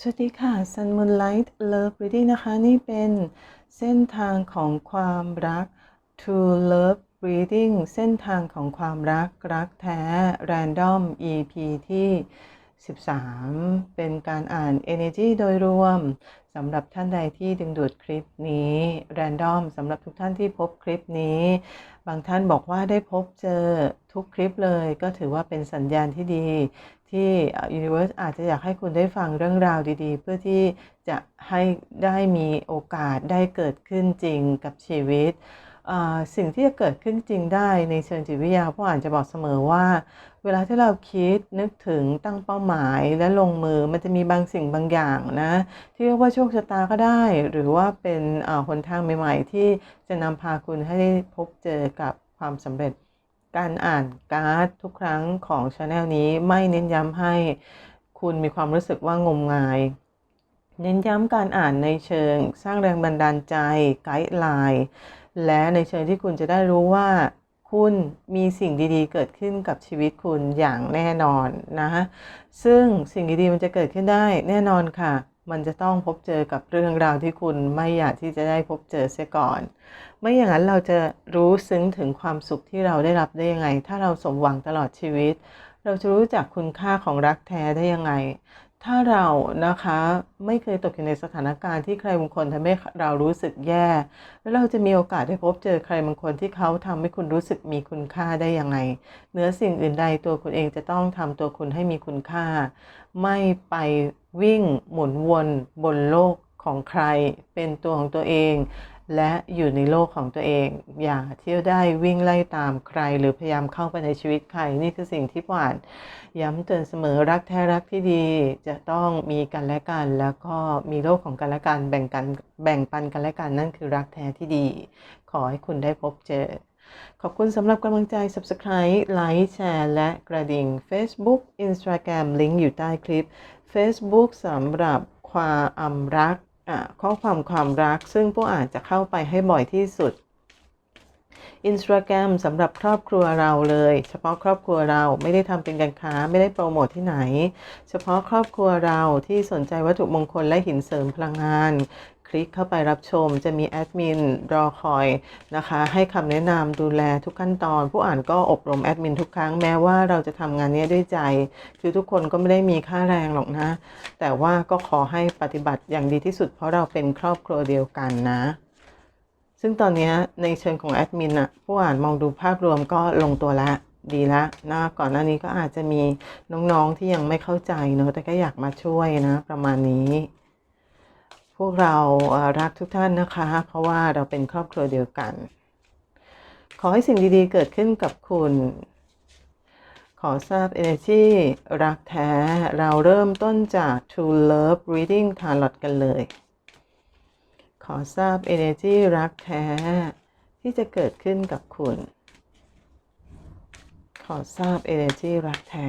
สวัสดีค่ะ Sun Moonlight Love Reading นะคะ นี่เป็นเส้นทางของความรัก True Love Reading เส้นทางของความรักรักแท้ Random EP ที่ 13 เป็นการอ่าน Energy โดยรวมสำหรับท่านใดที่ดึงดูดคลิปนี้ Random สำหรับทุกท่านที่พบคลิปนี้ บางท่านบอกว่าได้พบเจอทุกคลิปเลย ก็ถือว่าเป็นสัญญาณที่ดี ที่ Universe อาจจะอยากให้คุณได้ฟังเรื่องราวดีๆ เพื่อที่จะให้ได้มีโอกาสได้เกิดขึ้นจริงกับชีวิต สิ่งที่จะเกิดขึ้นจริงได้ในเชิงจิตวิทยาผู้อ่านจะบอกเสมอว่า เวลาที่เราคิดนึกถึงตั้งเป้าหมายและลงมือมันจะมีบางสิ่งบางอย่างนะ ที่เรียกว่าโชคชะตาก็ได้ หรือว่าเป็นหนทางใหม่ ๆ ที่จะนำพาคุณให้ได้พบเจอกับความสำเร็จ การอ่านการ์ดทุกครั้งของช anel นี้ไม่เน้นย้ำให้คุณมีความรู้สึกว่างมงาย เน้นย้ำการอ่านในเชิง สร้างแรงบันดาลใจไกด์ไลน์และในเชิงที่คุณจะได้รู้ว่าคุณมีสิ่งดีๆ เกิดขึ้นกับชีวิตคุณอย่างแน่นอนนะ ซึ่งสิ่งดีๆมันจะเกิดขึ้นได้แน่นอนค่ะ มันจะต้องพบเจอกับเรื่องราวที่คุณไม่อยากที่จะได้พบเจอเสียก่อน ไม่อย่างนั้นเราจะรู้ซึ้งถึงความสุขที่เราได้รับได้ยังไง ถ้าเราสมหวังตลอดชีวิต เราจะรู้จักคุณค่าของรักแท้ได้ยังไง ถ้าเรานะคะไม่เคยตกอยู่ในสถานการณ์ที่ใครบางคนทำให้เรารู้สึกแย่ แล้วเราจะมีโอกาสได้พบเจอใครบางคนที่เขาทำให้คุณรู้สึกมีคุณค่าได้ยังไงเหนือสิ่งอื่นใดตัวคุณเองจะต้องทำตัวคุณให้มีคุณค่า ไม่ไปวิ่งหมุนวนบนโลกของใคร เป็นตัวของตัวเอง และอยู่ในโลกของตัวเอง อย่าเที่ยวได้วิ่งไล่ตามใคร หรือพยายามเข้าไปในชีวิตใคร นี่คือสิ่งที่ผ่าน ย้ำเตือนเสมอรักแท้รักที่ดีจะต้องมีกันและกัน แล้วก็มีโลกของกันและกันแบ่งกันแบ่งปันกันและกันนั่นคือรักแท้ที่ดี ขอให้คุณได้พบเจอ ขอบคุณสำหรับกำลังใจ Subscribe ไลค์แชร์และกระดิ่ง Facebook Instagram ลิงก์อยู่ใต้คลิป Facebook สำหรับความรัก ข้อความความรักซึ่งผู้อ่านจะเข้าไปให้บ่อยที่สุด Instagram สำหรับครอบครัวเราเลย เฉพาะครอบครัวเราไม่ได้ทำเป็นการค้าไม่ได้โปรโมทที่ไหน เฉพาะครอบครัวเราที่สนใจวัตถุมงคลและหินเสริมพลังงาน คลิกเข้าไปรับชม จะมีแอดมินรอคอยนะคะ ให้คำแนะนำดูแลทุกขั้นตอน ผู้อ่านก็อบรมแอดมินทุกครั้งแม้ว่าเราจะทำงานนี้ด้วยใจ คือทุกคนก็ไม่ได้มีค่าแรงหรอกนะ แต่ว่าก็ขอให้ปฏิบัติอย่างดีที่สุดเพราะเราเป็นครอบครัวเดียวกันนะซึ่งตอนนี้ในเชิงของแอดมินอะผู้อ่านมองดูภาพรวมก็ลงตัวแล้วดีแล้วนะก่อนหน้านี้ก็อาจจะมีน้องๆที่ยังไม่เข้าใจเนอะแต่ก็อยากมาช่วยนะ ประมาณนี้ พวกเรารักทุกท่านนะคะ เพราะว่าเราเป็นครอบครัวเดียวกัน ขอให้สิ่งดีๆเกิดขึ้นกับคุณ ขอทราบ energy รักแท้ เราเริ่มต้นจาก True Love Reading Tarot กันเลย ขอทราบ energy รักแท้ ที่จะเกิดขึ้นกับคุณ ขอทราบ energy รักแท้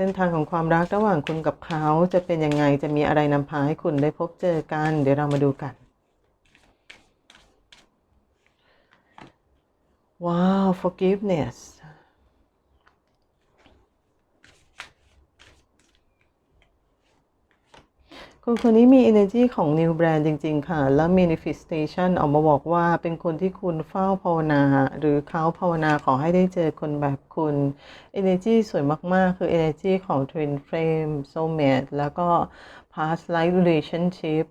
เส้นทางของความรักระหว่างคุณกับเขาจะเป็นยังไงจะมีอะไรนำพาให้คุณได้พบเจอกัน เดี๋ยวเรามาดูกัน ว้าว forgiveness คนคนนี้มี energy ของ new brand จริง ๆ ค่ะ แล้ว manifestation ออกมาบอกว่าเป็นคนที่คุณเฝ้าภาวนา หรือเขาภาวนาขอให้ได้เจอคนแบบคุณ energy สวยมาก ๆ คือ energy ของ twin flame soulmate แล้วก็ past life relationship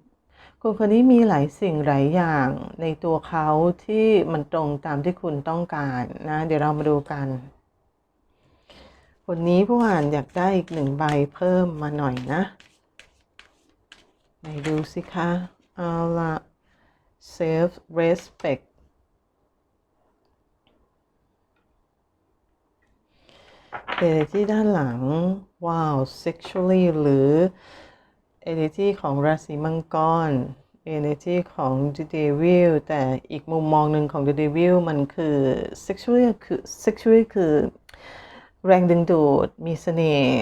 คนคนนี้มีหลายสิ่งหลายอย่างในตัวเขาที่มันตรงตามที่คุณต้องการนะ เดี๋ยวเรามาดูกัน คนนี้ผู้อ่านอยากได้อีกหนึ่งใบเพิ่มมาหน่อยนะ ดูสิคะ เอาละ self respect เอเนจีด้านหลัง ว้าว sexually หรือ energy ของราศีมังกร energy ของ the devil แต่อีกมุมมองหนึ่งของ the devil มันคือ sexually คือ sexually คือ แรงดึงดูด มีเสน่ห์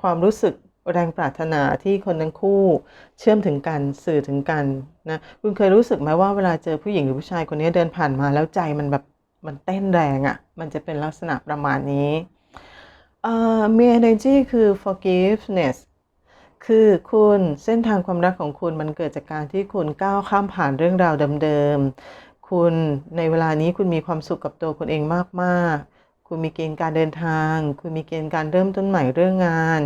ความรู้สึก แรงปรารถนาที่คนทั้งคู่เชื่อมถึงกันสื่อถึงกันนะคุณเคยรู้สึกไหมว่าเวลาเจอผู้หญิงหรือผู้ชายคนนี้เดินผ่านมาแล้วใจมันแบบมันเต้นแรงอะ่ะ มันจะเป็นลักษณะประมาณนี้เอ่อมี energy คือ forgiveness คือคุณเส้นทางความรักของคุณมันเกิดจากการที่คุณก้าวข้ามผ่านเรื่องราวเดิมๆ คุณในเวลานี้คุณมีความสุขกับตัวคุณเองมากๆ คุณมีเกณฑ์การเดินทาง คุณมีเกณฑ์การเริ่มต้นใหม่เรื่องงาน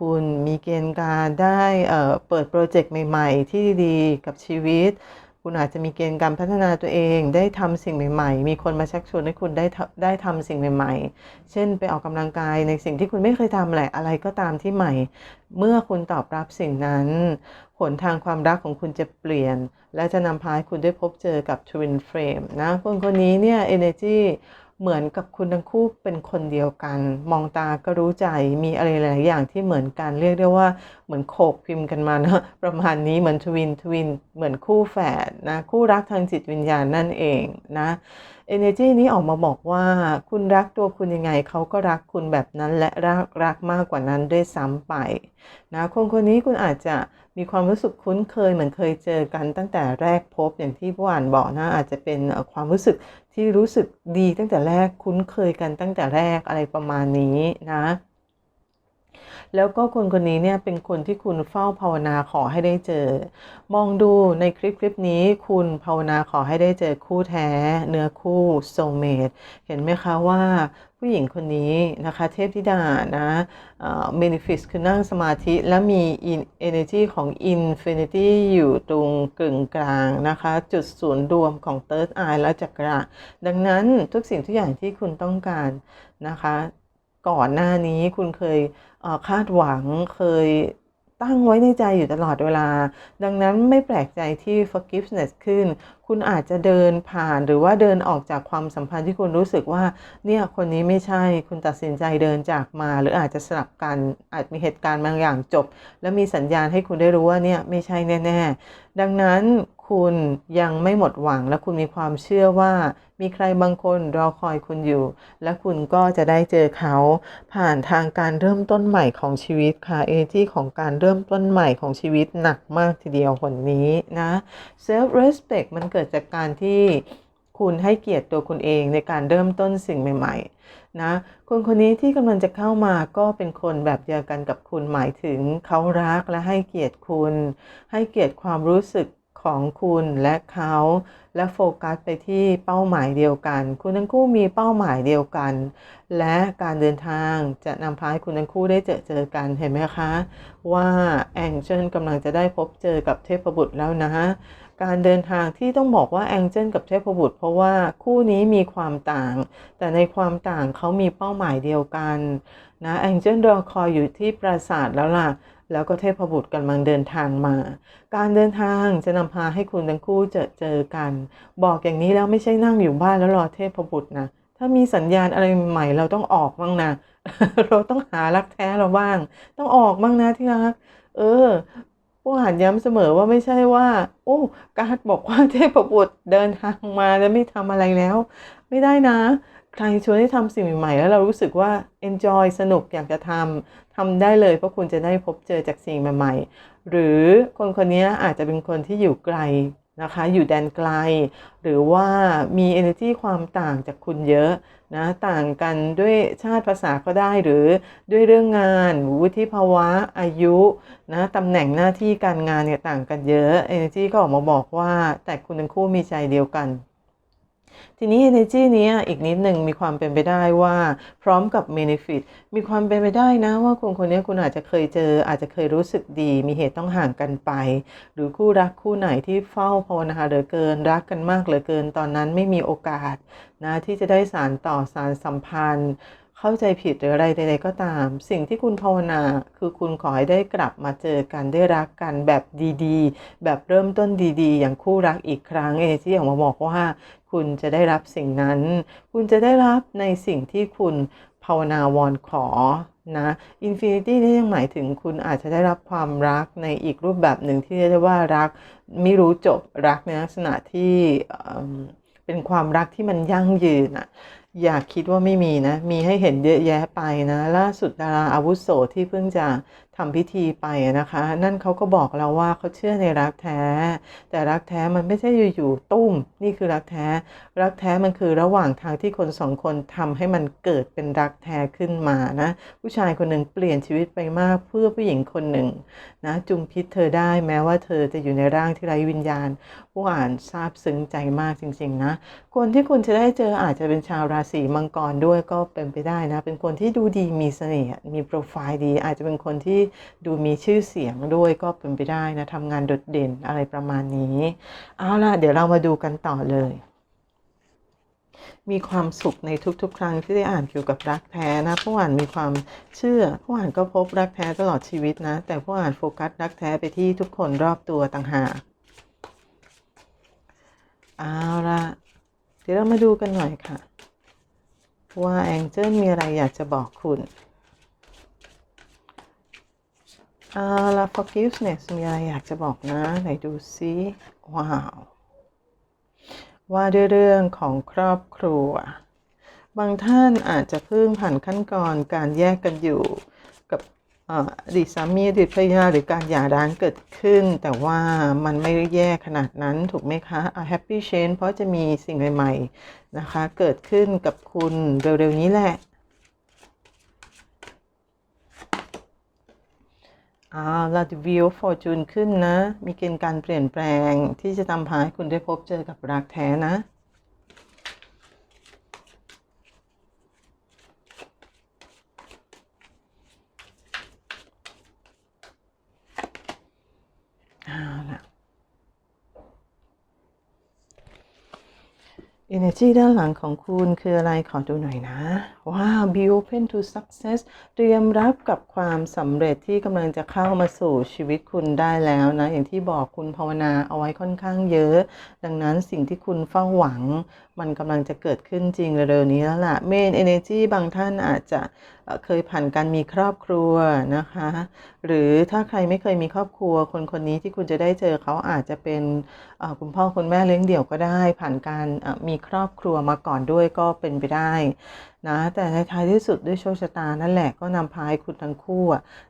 คุณมีเกณฑ์การได้เปิดโปรเจกต์ใหม่ ๆ ที่ดีๆกับชีวิต คุณอาจจะมีเกณฑ์การพัฒนาตัวเอง ได้ทำสิ่งใหม่ ๆ มีคนมาชักชวนให้คุณได้ทำได้ทำสิ่งใหม่ ๆ เช่นไปออกกำลังกายในสิ่งที่คุณไม่เคยทำแหละอะไรก็ตามที่ใหม่ เมื่อคุณตอบรับสิ่งนั้นผลทางความรักของคุณจะเปลี่ยน และจะนำพาให้คุณได้พบเจอกับ Twin Flame นะคนคนนี้เนี่ย energy เหมือนกับคุณทั้งคู่เป็นคนเดียวกัน มองตาก็รู้ใจมีอะไรหลายอย่างที่เหมือนกันเรียกได้ว่าเหมือนโขกพิมพ์กันมาเนะประมาณนี้เหมือนทวินทวินเหมือนคู่แฝดนะคู่รักทางจิตวิญญาณนั่นเองนะ energy นี้ออกมาบอกว่า คุณรักตัวคุณยังไงเขาก็รักคุณแบบนั้นและรักรักมากกว่านั้นด้วยซ้ำไปนะคนคนนี้คุณอาจจะมีความรู้สึกคุ้นเคยเหมือนเคยเจอกันตั้งแต่แรกพบอย่างที่ผู้อ่านบอกนะอาจจะเป็นความรู้สึกที่รู้สึกดีตั้งแต่แรกคุ้นเคยกันตั้งแต่แรกอะไรประมาณนี้นะ แล้วก็คนคนนี้เนี่ยเป็นคนที่คุณเฝ้าภาวนาขอให้ได้เจอ มองดูในคลิปคลิปนี้คุณภาวนาขอให้ได้เจอคู่แท้ เนื้อคู่โซเมตเห็นไหมคะว่าผู้หญิงคนนี้นะคะเทพธิดานะเมนิฟิสคือนั่งสมาธิและมี energy ของ infinity อยู่ตรงกึ่งกลางนะคะ จุดศูนย์รวมของ third eye และจักระ ดังนั้นทุกสิ่งทุกอย่างที่คุณต้องการนะคะ ก่อนหน้านี้คุณเคยคาดหวังเคยตั้งไว้ในใจอยู่ตลอดเวลา ดังนั้นไม่แปลกใจที่ forgiveness ขึ้น คุณอาจจะเดินผ่านหรือว่าเดินออกจากความสัมพันธ์ที่คุณรู้สึกว่า เนี่ยคนนี้ไม่ใช่ คุณตัดสินใจเดินจากมา หรืออาจจะสลับกัน อาจมีเหตุการณ์บางอย่างจบ แล้วมีสัญญาณให้คุณได้รู้ว่าเนี่ยไม่ใช่แน่ ๆ ดังนั้น คุณยังไม่หมดหวังและคุณมีความเชื่อว่า มีใครบางคนรอคอยคุณอยู่ และคุณก็จะได้เจอเขา ผ่านทางการเริ่มต้นใหม่ของชีวิตค่ะเอที่ของการเริ่มต้นใหม่ของชีวิตหนักมากทีเดียวคนนี้นะ self respect มันเกิดจากการที่คุณให้เกียรติตัวคุณเองในการเริ่มต้นสิ่งใหม่ ๆ นะ คนคนนี้ที่กำลังจะเข้ามาก็เป็นคนแบบเดียวกันกับคุณหมายถึงเขารักและให้เกียรติคุณ ให้เกียรติความรู้สึก ของคุณและเขา และโฟกัสไปที่เป้าหมายเดียวกัน คุณทั้งคู่มีเป้าหมายเดียวกัน และการเดินทางจะนำพาให้คุณทั้งคู่ได้เจอเจอกันเห็นไหมคะ ว่าแองเจิลกำลังจะได้พบเจอกับเทพบุตรแล้วนะการเดินทางที่ต้องบอกว่าแองเจิลกับเทพบุตร เพราะว่าคู่นี้มีความต่าง แต่ในความต่างเขามีเป้าหมายเดียวกันนะแองเจิลรอคอยอยู่ที่ปราสาทแล้วล่ะ แล้วก็เทพบุตรกำลังเดินทางมา การเดินทางจะนำพาให้คุณทั้งคู่เจอเจอกัน บอกอย่างนี้แล้วไม่ใช่นั่งอยู่บ้านแล้วรอเทพบุตรนะ ถ้ามีสัญญาณอะไรใหม่เราต้องออกบ้างนะ เราต้องหารักแท้เราบ้าง ต้องออกบ้างนะที่รัก เออผู้อ่านย้ำเสมอว่าไม่ใช่ว่า โอ้ การ์ดบอกว่าเทพบุตรเดินทางมาแล้วไม่ทำอะไรแล้ว ไม่ได้นะ ใครชวนให้ทำสิ่งใหม่ๆ แล้วเรารู้สึกว่า enjoy สนุกอยากจะทำทำได้เลยเพราะคุณจะได้พบเจอจากสิ่งใหม่ๆ หรือคนคนนี้อาจจะเป็นคนที่อยู่ไกลนะคะอยู่แดนไกล หรือว่ามี energy ความต่างจากคุณเยอะนะต่างกันด้วยชาติภาษาก็ได้หรือด้วยเรื่องงานวุฒิภาวะอายุนะตำแหน่งหน้าที่การงานเนี่ยต่างกันเยอะ energy ก็ออกมาบอกว่าแต่คุณทั้งคู่มีใจเดียวกัน ทีนี้ energy นี้อีกนิดหนึ่งมีความเป็นไปได้ว่าพร้อมกับ benefit มีความเป็นไปได้นะว่าคนคนนี้คุณอาจจะเคยเจอ อาจจะเคยรู้สึกดี มีเหตุต้องห่างกันไป หรือคู่รักคู่ไหนที่เฝ้าภาวนาเหลือเกิน รักกันมากเหลือเกิน ตอนนั้นไม่มีโอกาสนะที่จะได้สารต่อสารสัมพันธ์ เข้าใจผิดหรืออะไรใดๆก็ตาม สิ่งที่คุณภาวนาคือคุณขอให้ได้กลับมาเจอกันได้รักกันแบบดีๆ แบบเริ่มต้นดีๆ อย่างคู่รักอีกครั้งเอที่ออกมาบอกว่า คุณจะได้รับสิ่งนั้น คุณจะได้รับในสิ่งที่คุณภาวนาวอนขอนะอินฟินิตี้นี่ยังหมายถึงคุณอาจจะได้รับความรักในอีกรูปแบบหนึ่งที่เรียกได้ว่ารักไม่รู้จบรักในลักษณะที่เอิ่มเป็นความรักที่มันยั่งยืนอะ อย่าคิดว่าไม่มีนะ มีให้เห็นเยอะแยะไปนะ ล่าสุดดาราอาวุโสที่เพิ่งจะ ทำพิธีไปนะคะ นั่นเขาก็บอกเราว่าเขาเชื่อในรักแท้ แต่รักแท้มันไม่ใช่อยู่ๆตุ้ม นี่คือรักแท้ รักแท้มันคือระหว่างทางที่คนสองคนทำให้มันเกิดเป็นรักแท้ขึ้นมานะ ผู้ชายคนหนึ่งเปลี่ยนชีวิตไปมากเพื่อผู้หญิงคนหนึ่งนะจุมพิษเธอได้แม้ว่าเธอจะอยู่ในร่างที่ไร้วิญญาณผู้อ่านซาบซึ้งใจมากจริง ๆ นะ คนที่คุณจะได้เจออาจจะเป็นชาวราศีมังกรด้วยก็เป็นไปได้นะ เป็นคนที่ดูดีมีเสน่ห์มีโปรไฟล์ดี อาจจะเป็นคนที่ดูมีชื่อเสียงด้วยก็เป็นไปได้นะทำงานโดดเด่นอะไรประมาณนี้ เอาล่ะ เดี๋ยวเรามาดูกันต่อเลย มีความสุขในทุกๆ ครั้งที่ได้อ่านเกี่ยวกับรักแท้นะผู้อ่านมีความเชื่อผู้อ่านก็พบรักแท้ตลอดชีวิตนะ แต่ผู้อ่านโฟกัสรักแท้ไปที่ทุกคนรอบตัวต่างหากเอาละเดี๋ยวเรามาดูกันหน่อยค่ะ ว่าแองเจิลมีอะไรอยากจะบอกคุณเอาละ forgiveness มีอะไรอยากจะบอกนะ ไหนดูซิว้าว ว่าด้วยเรื่องของครอบครัว บางท่านอาจจะเพิ่งผ่านขั้นตอนการแยกกันอยู่กับอดีตสามีอดีตภรรยาหรือการหย่าร้างเกิดขึ้น แต่ว่ามันไม่ได้แย่ขนาดนั้นถูกไหมคะอะ happy change เพราะจะมีสิ่งใหม่ ๆ นะคะ เกิดขึ้นกับคุณเร็วๆนี้แหละ อ่าลาดวิวฟอร์จูนขึ้นนะ มีเกณฑ์การเปลี่ยนแปลงที่จะทำพาให้คุณได้พบเจอกับรักแท้นะ เอาล่ะ Energy ด้านหลังของคุณคืออะไรขอดูหน่อยนะว้าว be open to success เตรียมรับกับความสำเร็จที่กำลังจะเข้ามาสู่ชีวิตคุณได้แล้วนะ อย่างที่บอกคุณภาวนาเอาไว้ค่อนข้างเยอะ ดังนั้นสิ่งที่คุณเฝ้าหวัง มันกำลังจะเกิดขึ้นจริงเร็วๆนี้แล้วล่ะ Main Energy บางท่านอาจจะเคยผ่านการมีครอบครัวนะคะ หรือถ้าใครไม่เคยมีครอบครัว คนคนนี้ที่คุณจะได้เจอเขาอาจจะเป็นคุณพ่อคุณแม่เลี้ยงเดี่ยวก็ได้ ผ่านการมีครอบครัวมาก่อนด้วยก็เป็นไปได้นะแต่ในท้ายที่สุดด้วยโชคชะตานั่นแหละก็นำพาให้คุณทั้งคู่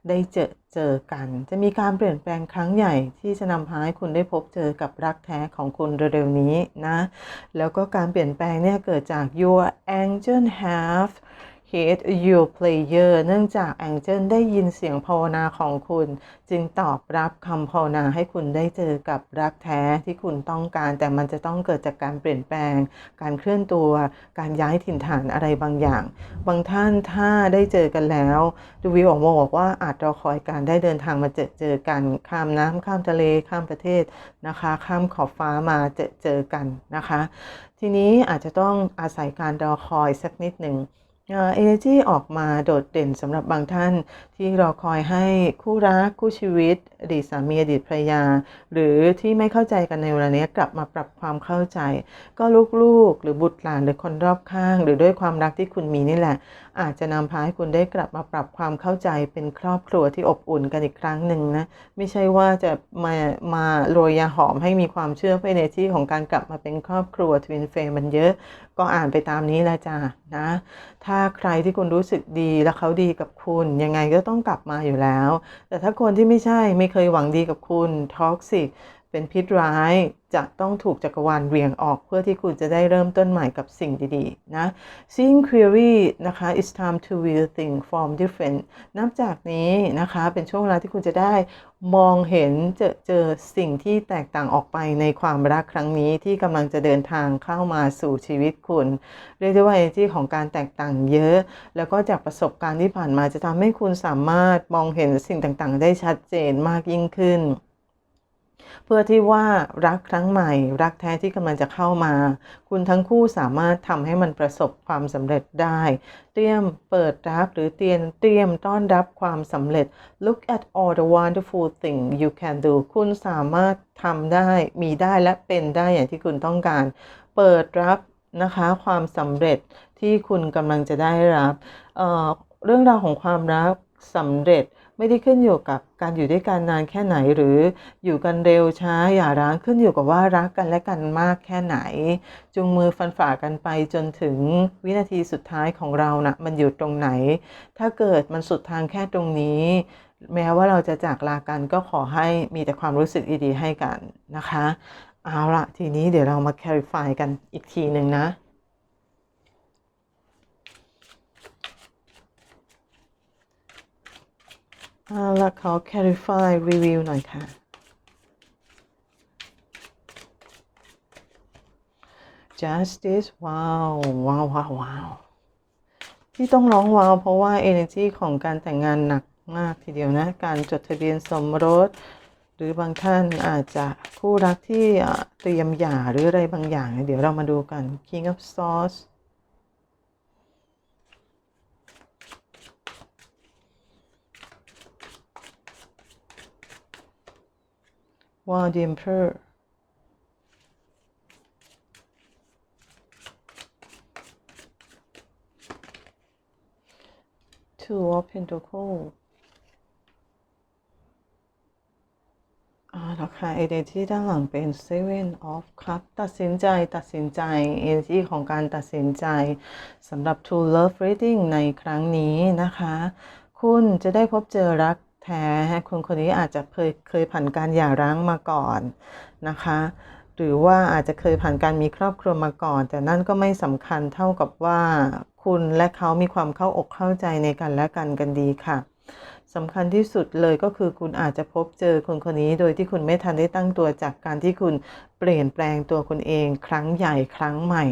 ได้เจอ เจอกัน จะมีการเปลี่ยนแปลงครั้งใหญ่ที่จะนำพาให้คุณได้พบเจอกับรักแท้ของคุณเร็วๆนี้นะ แล้วก็การเปลี่ยนแปลงเนี่ยเกิดจาก your angel have hate your player เนื่องจาก angel ได้ยินเสียงภาวนาของคุณ จึงตอบรับคำภาวนาให้คุณได้เจอกับรักแท้ที่คุณต้องการ แต่มันจะต้องเกิดจากการเปลี่ยนแปลง การเคลื่อนตัว การย้ายถิ่นฐานอะไรบางอย่าง บางท่านถ้าได้เจอกันแล้วดูวิวออกมบอกว่าอาจรอคอยการได้เดินทางมาเจอเจอกัน ข้ามน้ำข้ามทะเลข้ามประเทศนะคะ ข้ามขอบฟ้ามาเจอเจอกันนะคะ ทีนี้อาจจะต้องอาศัยการรอคอยสักนิดหนึ่ง เอ่อ energy ออกมาโดดเด่นสำหรับบางท่านที่รอคอยให้คู่รักคู่ชีวิต อดีตสามีอดีตภรรยา หรือที่ไม่เข้าใจกันในเวลานี้กลับมาปรับความเข้าใจ ก็ลูกๆ หรือบุตรหลานหรือคนรอบข้าง หรือด้วยความรักที่คุณมีนี่แหละ อาจจะนำพาให้คุณได้กลับมาปรับความเข้าใจเป็นครอบครัวที่อบอุ่นกันอีกครั้งหนึ่งนะไม่ใช่ว่าจะมามาโรยยาหอมให้มีความเชื่อไปในที่ของการกลับมาเป็นครอบครัวทวินเฟรมันเยอะ ก็อ่านไปตามนี้แหละจ้านะ ถ้าใครที่คุณรู้สึกดีและเขาดีกับคุณ ยังไงก็ต้องกลับมาอยู่แล้ว แต่ถ้าคนที่ไม่ใช่ไม่เคยหวังดีกับคุณท็อกซิก เป็นพิษร้ายจะต้องถูกจักรวาลเวียงออกเพื่อที่คุณจะได้เริ่มต้นใหม่กับสิ่งดีๆ นะ Seeing query นะคะ it's time to view things from different นับจากนี้นะคะ เป็นช่วงเวลาที่คุณจะได้มองเห็นเจอเจอสิ่งที่แตกต่างออกไปในความรักครั้งนี้ที่กำลังจะเดินทางเข้ามาสู่ชีวิตคุณ เรียกได้ว่า energy ของการแตกต่างเยอะ แล้วก็จากประสบการณ์ที่ผ่านมาจะทำให้คุณสามารถมองเห็นสิ่งต่างๆ ได้ชัดเจนมากยิ่งขึ้น เพื่อที่ว่ารักครั้งใหม่ รักแท้ที่กำลังจะเข้ามา คุณทั้งคู่สามารถทำให้มันประสบความสำเร็จได้ เตรียมเปิดรับหรือเตรียมเตรียมต้อนรับความสำเร็จ look at all the wonderful thing you can do คุณสามารถทำได้มีได้และเป็นได้อย่างที่คุณต้องการ เปิดรับนะคะความสำเร็จที่คุณกำลังจะได้รับเเรื่องราวของความรักสำเร็จ ไม่ได้ขึ้นอยู่กับการอยู่ด้วยกันนานแค่ไหนหรืออยู่กันเร็วช้าอย่าร้างขึ้นอยู่กับว่ารักกันและกันมากแค่ไหน จุงมือฟันฝ่ากันไปจนถึงวินาทีสุดท้ายของเรานะ่ะมันอยู่ตรงไหน ถ้าเกิดมันสุดทางแค่ตรงนี้ แม้ว่าเราจะจากลากันก็ขอให้มีแต่ความรู้สึกดีๆให้กันนะคะ เอาละทีนี้เดี๋ยวเรามา clarify กันอีกทีหนึ่งนะ เอาละขอ clarify review หน่อยค่ะ justice ว้าวว้าวว้าวว้าวที่ต้องร้องว้าวเพราะว่า energy ของการแต่งงานหนักมากทีเดียวนะ การจดทะเบียนสมรส หรือบางท่านอาจจะคู่รักที่เตรียมหย่าหรืออะไรบางอย่าง เดี๋ยวเรามาดูกัน King of Swords Wow the Emperor Two of Pentacles อ่าแล้วค่ะ identity ด้านหลังเป็น seven of cup ตัดสินใจตัดสินใจ energy ของการตัดสินใจสำหรับ to love reading ในครั้งนี้นะคะ คุณจะได้พบเจอรัก แท้คนคนนี้อาจจะเคยเคยผ่านการหย่าร้างมาก่อนนะคะ หรือว่าอาจจะเคยผ่านการมีครอบครัวมาก่อน แต่นั่นก็ไม่สำคัญเท่ากับว่าคุณและเขามีความเข้าอกเข้าใจในกันและกันกันดีค่ะสำคัญที่สุดเลยก็คือคุณอาจจะพบเจอคนคนนี้โดยที่คุณไม่ทันได้ตั้งตัวจากการที่คุณ เปลี่ยนแปลงตัวคุณเอง ครั้งใหญ่ครั้งใหม่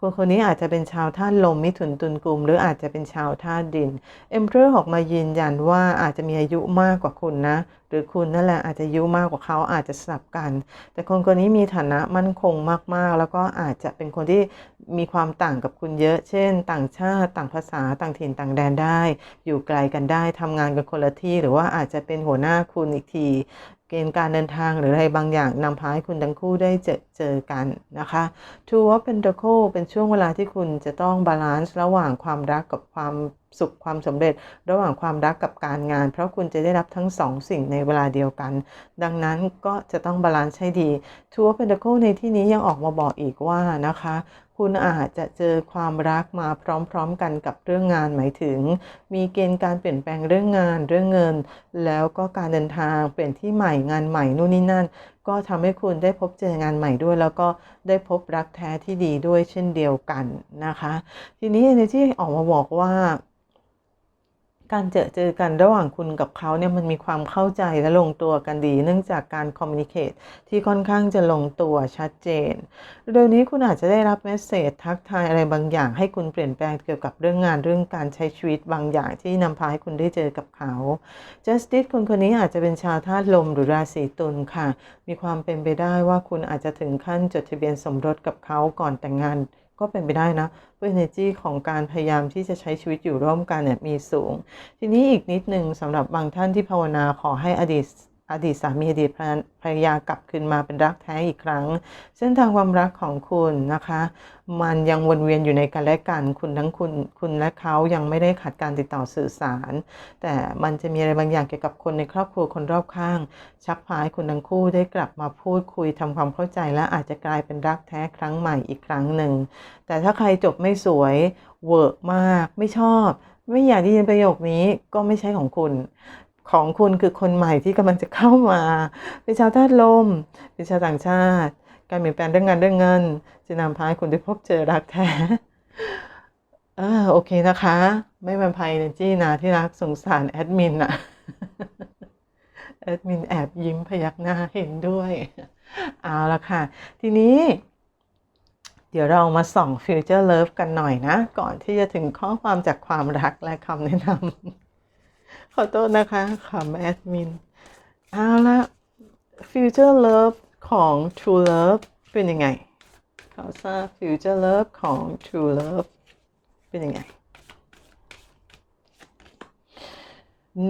คนคนนี้อาจจะเป็นชาวธาตุลมมิถุนตุลกุมหรืออาจจะเป็นชาวธาตุดินเอ็มเพรอร์ออกมายืนยันว่าอาจจะมีอายุมากกว่าคุณนะ หรือคุณนั่นแหละอาจจะอายุมากกว่าเขาอาจจะสลับกัน แต่คนคนนี้มีฐานะมั่นคงมากๆ แล้วก็อาจจะเป็นคนที่มีความต่างกับคุณเยอะ เช่น ต่างชาติต่างภาษาต่างถิ่นต่างแดนได้ อยู่ไกลกันได้ทำงานกันคนละที่ หรือว่าอาจจะเป็นหัวหน้าคุณอีกที เกณฑ์การเดินทางหรืออะไรบางอย่างนำพาให้คุณทั้งคู่ได้เจอเจอกันนะคะ Two of Pentacles เป็นช่วงเวลาที่คุณจะต้องบาลานซ์ระหว่างความรักกับความสุขความสำเร็จระหว่างความรักกับการงาน เพราะคุณจะได้รับทั้งสองสิ่งในเวลาเดียวกัน ดังนั้นก็จะต้องบาลานซ์ให้ดี Two of Pentacles ในที่นี้ยังออกมาบอกอีกว่านะคะ คุณอาจจะเจอความรักมาพร้อมๆกันกับเรื่องงานหมายถึง มีเกณฑ์การเปลี่ยนแปลงเรื่องงานเรื่องเงิน แล้วก็การเดินทางเปลี่ยนที่ใหม่งานใหม่นู่นนี่นั่น ก็ทำให้คุณได้พบเจองานใหม่ด้วย แล้วก็ได้พบรักแท้ที่ดีด้วยเช่นเดียวกันนะคะ ทีนี้ energy ออกมาบอกว่า การเจอเจอกันระหว่างคุณกับเขาเนี่ยมันมีความเข้าใจและลงตัวกันดี เนื่องจากการคอมมิ n นิเค e ที่ค่อนข้างจะลงตัวชัดเจนเดี๋ยวนี้คุณอาจจะได้รับเมสเซจทักทายอะไรบางอย่าง ให้คุณเปลี่ยนแปลงเกี่ยวกับเรื่องงานเรื่องการใช้ชีวิตบางอย่างที่นำพาให้คุณได้เจอกับเขา Justice คนคนนี้อาจจะเป็นชาวธาตุลมหรือราศีตุลค่ะ มีความเป็นไปได้ว่าคุณอาจจะถึงขั้นจดทะเบียนสมรสกับเขาก่อนแต่งงาน ก็เป็นไปได้นะเพราะ energy ของการพยายามที่จะใช้ชีวิตอยู่ร่วมกันเนี่ยมีสูง ทีนี้อีกนิดหนึ่งสำหรับบางท่านที่ภาวนาขอให้อดีต อดีตสามีอดีตภรรยากลับคืนมาเป็นรักแท้อีกครั้ง เส้นทางความรักของคุณนะคะ มันยังวนเวียนอยู่ในกันและกันคุณทั้งคุณคุณและเขายังไม่ได้ขาดการติดต่อสื่อสาร แต่มันจะมีอะไรบางอย่างเกี่ยวกับคนในครอบครัวคนรอบข้าง ชักพาให้คุณทั้งคู่ได้กลับมาพูดคุยทำความเข้าใจและอาจจะกลายเป็นรักแท้ครั้งใหม่อีกครั้งหนึ่ง แต่ถ้าใครจบไม่สวยเวิร์กมากไม่ชอบไม่อยากได้ยินประโยคนี้ก็ไม่ใช่ของคุณ ของคุณคือคนใหม่ที่กำลังจะเข้ามาเป็นชาวธาตุลมเป็นชาวต่างชาติ การเปลี่ยนแปลงเรื่องงานเรื่องเงิน จะนำพาให้คุณได้พบเจอรักแท้เออโอเคนะคะ ไม่เป็นภัยเนจี้นะที่รักสงสารแอดมินอะแอดมินแอบยิ้มพยักหน้าเห็นด้วย เอาละค่ะ ทีนี้ เดี๋ยวเรามาส่อง Future Love กันหน่อยนะ ก่อนที่จะถึงข้อความจากความรักและคำแนะนำ ขอโทษนะคะคำแอดมิน เอาละ Future Love ของ True Love เป็นยังไงขอทราบ Future Love ของ True Love เป็นยังไง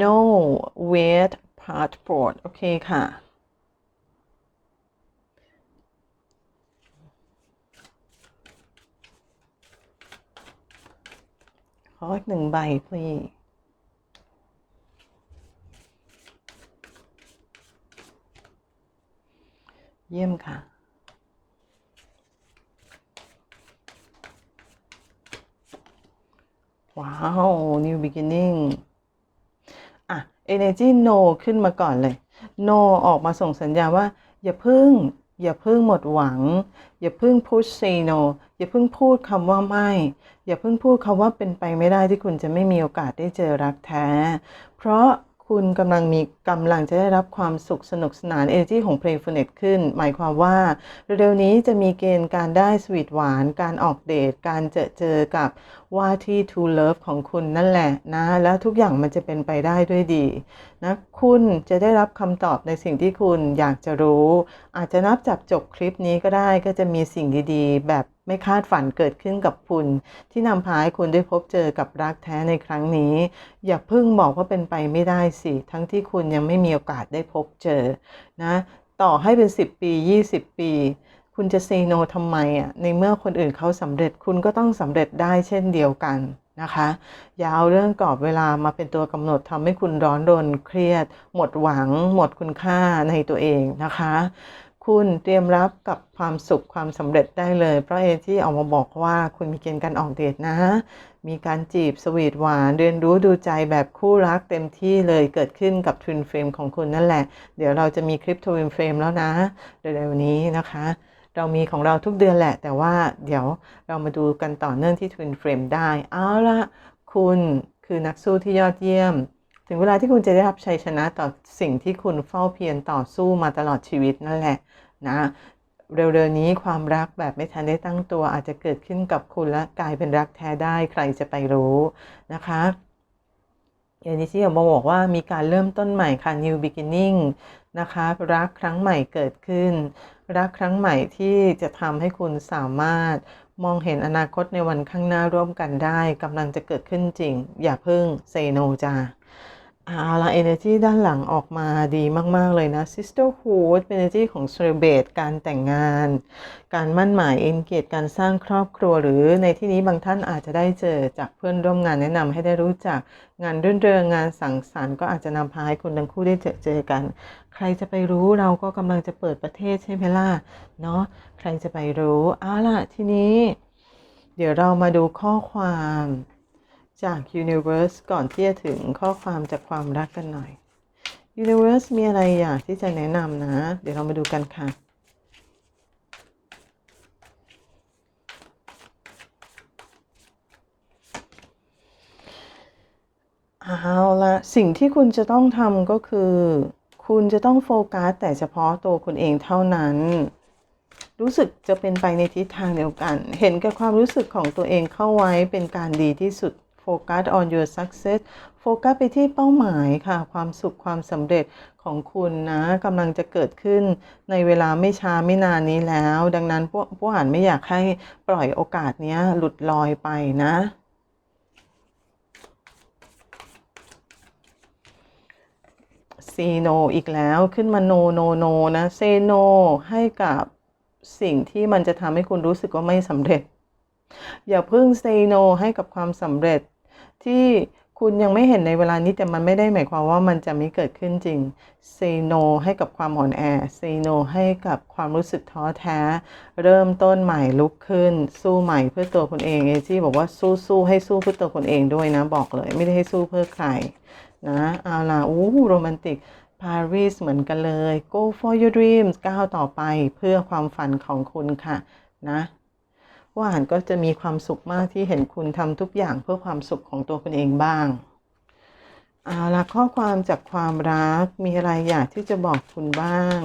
No wait passport โอเคค่ะ ขออีกหนึ่งใบ please เยี่ยมค่ะ ว้าว new beginning อะ energy no ขึ้นมาก่อนเลย no ออกมาส่งสัญญาณว่า อย่าพึ่ง อย่าพึ่งหมดหวัง อย่าพึ่ง push say no อย่าพึ่งพูดคำว่าไม่ อย่าพึ่งพูดคำว่าเป็นไปไม่ได้ที่คุณจะไม่มีโอกาสได้เจอรักแท้ เพราะคุณกำลังมี กำลังจะได้รับความสุขสนุกสนาน energy ของ playfulness ขึ้น หมายความว่าเร็วๆนี้จะมีเกณฑ์การได้สวีทหวาน การออกเดท การเจอเจอกับว่าที่ true love ของคุณนั่นแหละนะ แล้วทุกอย่างมันจะเป็นไปได้ด้วยดีนะคุณจะได้รับคำตอบในสิ่งที่คุณอยากจะรู้ อาจจะนับจากจบคลิปนี้ก็ได้ก็จะมีสิ่งดีๆ แบบไม่คาดฝันเกิดขึ้นกับคุณ ที่นำพาให้คุณได้พบเจอกับรักแท้ในครั้งนี้ อย่าเพิ่งบอกว่าเป็นไปไม่ได้สิ ทั้งที่คุณยังไม่มีโอกาสได้พบเจอนะต่อให้เป็น 10 ปี 20 ปี คุณจะซีโนทำไมอะในเมื่อคนอื่นเขาสำเร็จคุณก็ต้องสำเร็จได้เช่นเดียวกันนะคะ อย่าเอาเรื่องกรอบเวลามาเป็นตัวกำหนดทำให้คุณร้อนรนเครียด หมดหวัง หมดคุณค่าในตัวเองนะคะ คุณเตรียมรับกับความสุขความสำเร็จได้เลย เพราะเอที่ออกมาบอกว่าคุณมีเกณฑ์การออกเดทนะ มีการจีบสวีทหวานเรียนรู้ดูใจแบบคู่รักเต็มที่เลยเกิดขึ้นกับ Twin Flame ของคุณนั่นแหละ เดี๋ยวเราจะมีคลิป Twin Flame แล้วนะเร็วๆนี้นะคะ เรามีของเราทุกเดือนแหละ แต่ว่าเดี๋ยวเรามาดูกันต่อเนื่องที่ Twin Flame ได้ เอาละคุณคือนักสู้ที่ยอดเยี่ยมถึงเวลาที่คุณจะได้รับชัยชนะต่อสิ่งที่คุณเฝ้าเพียรต่อสู้มาตลอดชีวิตนั่นแหละ นะเร็วๆนี้ความรักแบบไม่ทันได้ตั้งตัวอาจจะเกิดขึ้นกับคุณและกลายเป็นรักแท้ได้ใครจะไปรู้นะคะอย่างนี้ที่ผมบอกว่ามีการเริ่มต้นใหม่ค่ะ new beginning นะคะรักครั้งใหม่เกิดขึ้น รักครั้งใหม่ที่จะทำให้คุณสามารถมองเห็นอนาคตในวันข้างหน้าร่วมกันได้กำลังจะเกิดขึ้นจริง อย่าเพิ่ง say no จ้า เอาละ energy ด้านหลังออกมาดีมาก ๆ เลยนะ sisterhood เป็น energy ของ celebrate การแต่งงาน การมั่นหมาย engage การสร้างครอบครัว หรือในที่นี้บางท่านอาจจะได้เจอจากเพื่อนร่วมงานแนะนำให้ได้รู้จักงานรื่นเริงงานสังสรรค์ก็อาจจะนำพาให้คุณทั้งคู่ได้เจอเจอกัน ใครจะไปรู้เราก็กำลังจะเปิดประเทศใช่ไหมล่ะเนาะใครจะไปรู้เอาล่ะทีนี้ เดี๋ยวเรามาดูข้อความ จาก Universe ก่อนที่จะถึงข้อความจากความรักกันหน่อย Universe มีอะไรอยากที่จะแนะนำนะ เดี๋ยวเรามาดูกันค่ะเอาละสิ่งที่คุณจะต้องทำก็คือ คุณจะต้องโฟกัสแต่เฉพาะตัวคุณเองเท่านั้น รู้สึกจะเป็นไปในทิศทางเดียวกัน เห็นแก่ความรู้สึกของตัวเองเข้าไว้เป็นการดีที่สุด โฟกัส on your success โฟกัสไปที่เป้าหมายค่ะ ความสุขความสำเร็จของคุณนะกำลังจะเกิดขึ้นในเวลาไม่ช้าไม่นานนี้แล้ว ดังนั้นพวกพวกอ่านไม่อยากให้ปล่อยโอกาสนี้หลุดลอยไปนะซีโนอีกแล้วขึ้นมาโนโนโนนะเซโนให้กับสิ่งที่มันจะทำให้คุณรู้สึกว่าไม่สำเร็จ อย่าเพิ่งเซโนให้กับความสำเร็จ ที่คุณยังไม่เห็นในเวลานี้แต่มันไม่ได้หมายความว่ามันจะไม่เกิดขึ้นจริงเซโนให้กับความอ่อนแอเซโนให้กับความรู้สึกท้อแท้ เริ่มต้นใหม่ลุกขึ้น สู้ใหม่เพื่อตัวคุณเองเอจี้บอกว่าสู้สู้ให้สู้เพื่อตัวคุณเองด้วยนะ บอกเลย ไม่ได้ให้สู้เพื่อใครนะเอาล่ะอู้โรแมนติกปารีสเหมือนกันเลย go for your dreams ก้าวต่อไปเพื่อความฝันของคุณค่ะนะ ว่าอ่านก็จะมีความสุขมากที่เห็นคุณทำทุกอย่างเพื่อความสุขของตัวคุณเองบ้างเอาละข้อความจากความรักมีอะไรอยากที่จะบอกคุณบ้าง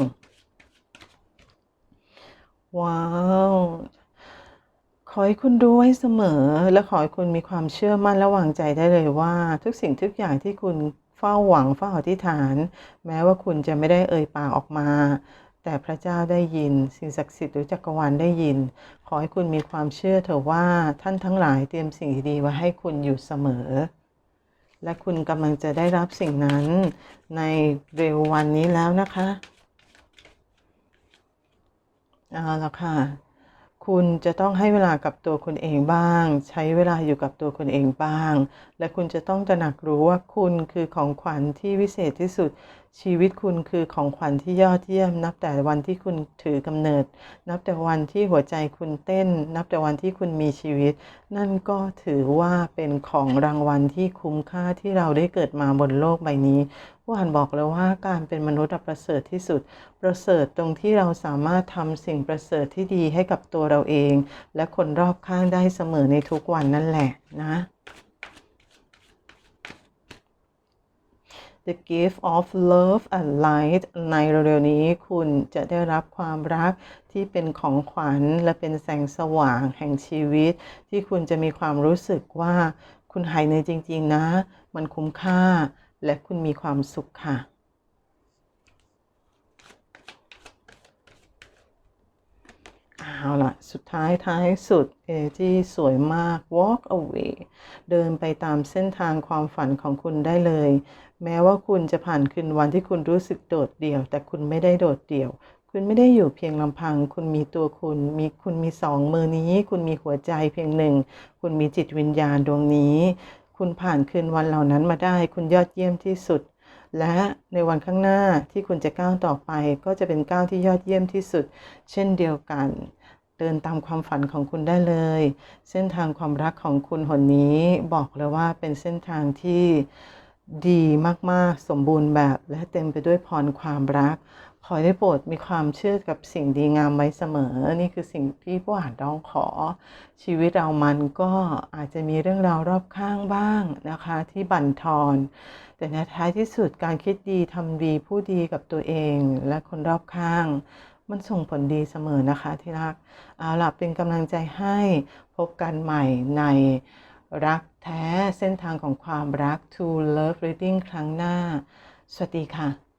ว้าวขอให้คุณรู้ไว้เสมอ และขอให้คุณมีความเชื่อมั่นและวางใจได้เลยว่า ทุกสิ่งทุกอย่างที่คุณเฝ้าหวังเฝ้าอธิษฐาน แม้ว่าคุณจะไม่ได้เอ่ยปากออกมา แต่พระเจ้าได้ยิน สิ่งศักดิ์สิทธิ์หรือจักรวาลได้ยิน ขอให้คุณมีความเชื่อเถอะว่าท่านทั้งหลายเตรียมสิ่งดีๆไว้ให้คุณอยู่เสมอ และคุณกำลังจะได้รับสิ่งนั้นในเร็ววันนี้แล้วนะคะเอาละค่ะ คุณจะต้องให้เวลากับตัวคุณเองบ้าง ใช้เวลาอยู่กับตัวคุณเองบ้าง และคุณจะต้องตระหนักรู้ว่าคุณคือของขวัญที่วิเศษที่สุด ชีวิตคุณคือของขวัญที่ยอดเยี่ยม นับแต่วันที่คุณถือกำเนิด นับแต่วันที่หัวใจคุณเต้น นับแต่วันที่คุณมีชีวิต นั่นก็ถือว่าเป็นของรางวัลที่คุ้มค่าที่เราได้เกิดมาบนโลกใบนี้ผู้อ่านบอกเลยว่าการเป็นมนุษย์ประเสริฐที่สุด ประเสริฐตรงที่เราสามารถทำสิ่งประเสริฐที่ดีให้กับตัวเราเอง และคนรอบข้างได้เสมอในทุกวันนั่นแหละนะ The gift of love and light ในเร็วๆนี้คุณจะได้รับความรักที่เป็นของขวัญและเป็นแสงสว่างแห่งชีวิต ที่คุณจะมีความรู้สึกว่าคุณหายเหนื่อยจริง ๆ นะ มันคุ้มค่า และคุณมีความสุขค่ะเอาละสุดท้ายท้ายสุดเอที่สวยมาก walk away เดินไปตามเส้นทางความฝันของคุณได้เลย แม้ว่าคุณจะผ่านคืนวันที่คุณรู้สึกโดดเดี่ยว แต่คุณไม่ได้โดดเดี่ยว คุณไม่ได้อยู่เพียงลำพัง คุณมีตัวคุณ มีคุณมีสองมือนี้ คุณมีหัวใจเพียงหนึ่ง คุณมีจิตวิญญาณดวงนี้ คุณผ่านคืนวันเหล่านั้นมาได้ คุณยอดเยี่ยมที่สุด และในวันข้างหน้าที่คุณจะก้าวต่อไป ก็จะเป็นก้าวที่ยอดเยี่ยมที่สุด เช่นเดียวกันเดินตามความฝันของคุณได้เลย เส้นทางความรักของคุณหนนี้บอกเลยว่าเป็นเส้นทางที่ ดีมากๆ สมบูรณ์แบบและเต็มไปด้วยพรความรัก ขอได้โปรดมีความเชื่อกับสิ่งดีงามไว้เสมอ นี่คือสิ่งที่ผู้อ่านร้องขอ ชีวิตเรามันก็อาจจะมีเรื่องราวรอบข้างบ้างนะคะ ที่บั่นทอน แต่ในท้ายที่สุดการคิดดีทำดีผู้ดีกับตัวเองและคนรอบข้างมันส่งผลดีเสมอนะคะที่รัก เอาล่ะเป็นกำลังใจให้พบกันใหม่ในรัก แท้เส้นทางของความรัก To Love Reading ครั้งหน้า สวัสดีค่ะ